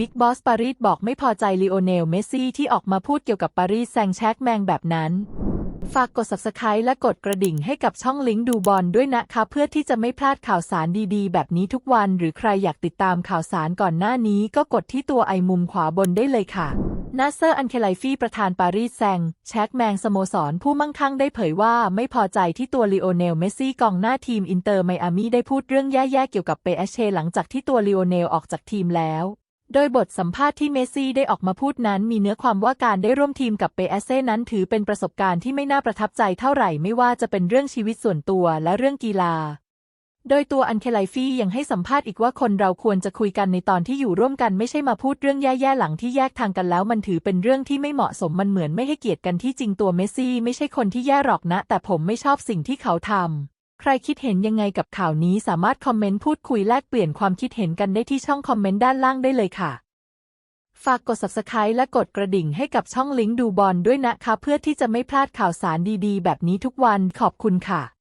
บิ๊กบอสปารีสบอกไม่พอใจลีโอเนล เมสซี่ที่ออกมาพูดเกี่ยวกับปารีสแซงแชกแมงแบบนั้น ฝากกด subscribe และกดกระดิ่งให้กับช่องลิงก์ดูบอลด้วยนะคะเพื่อที่จะไม่พลาดข่าวสารดีๆ แบบนี้ทุกวัน หรือใครอยากติดตามข่าวสารก่อนหน้านี้ ก็กดที่ตัวไอมุมขวาบนได้เลยค่ะนาเซอร์อันเคไลฟีประธานปารีสแซงแชกแมงสโมสรผู้มั่งคั่งได้เผยว่าไม่พอใจที่ตัวลีโอเนล เมสซี่กองหน้าทีมอินเตอร์ไมอามี่ได้พูดเรื่องแย่ๆเกี่ยวกับเปเอเชหลังจากที่ตัวลีโอเนลออกจากทีมแล้ว โดยบทสัมภาษณ์ที่เมสซี่ได้ออกมาพูดนั้นมีเนื้อความว่าการได้ร่วมทีมกับเปเอเซ่นั้นถือเป็นประสบการณ์ที่ไม่น่าประทับใจเท่าไหร่ไม่ว่าจะเป็นเรื่องชีวิตส่วนตัวและเรื่องกีฬา โดยตัวอันเคไลฟี่ยังให้สัมภาษณ์อีกว่าคนเราควรจะคุยกันในตอนที่อยู่ร่วมกันไม่ใช่มาพูดเรื่องแย่ๆหลังที่แยกทางกันแล้ว มันถือเป็นเรื่องที่ไม่เหมาะสมมันเหมือนไม่ให้เกียรติกันที่จริงตัวเมสซี่ไม่ใช่คนที่แย่หรอกนะ แต่ผมไม่ชอบสิ่งที่เขาทำ รคิดเห็นยังไงกับข่าวนี้สามารถคอมเมนต์พูดคุยแลกเปลี่ยนความคิดเห็นกันได้ที่ช่องคอมเมนต์ด้านล่างได้เลยค่ะ ฝากกด subscribe และกดกระดิ่งให้กับช่องลิงก์ดูบอลด้วยนะคะ เพื่อที่จะไม่พลาดข่าวสารดีๆ แบบนี้ทุกวันขอบคุณค่ะ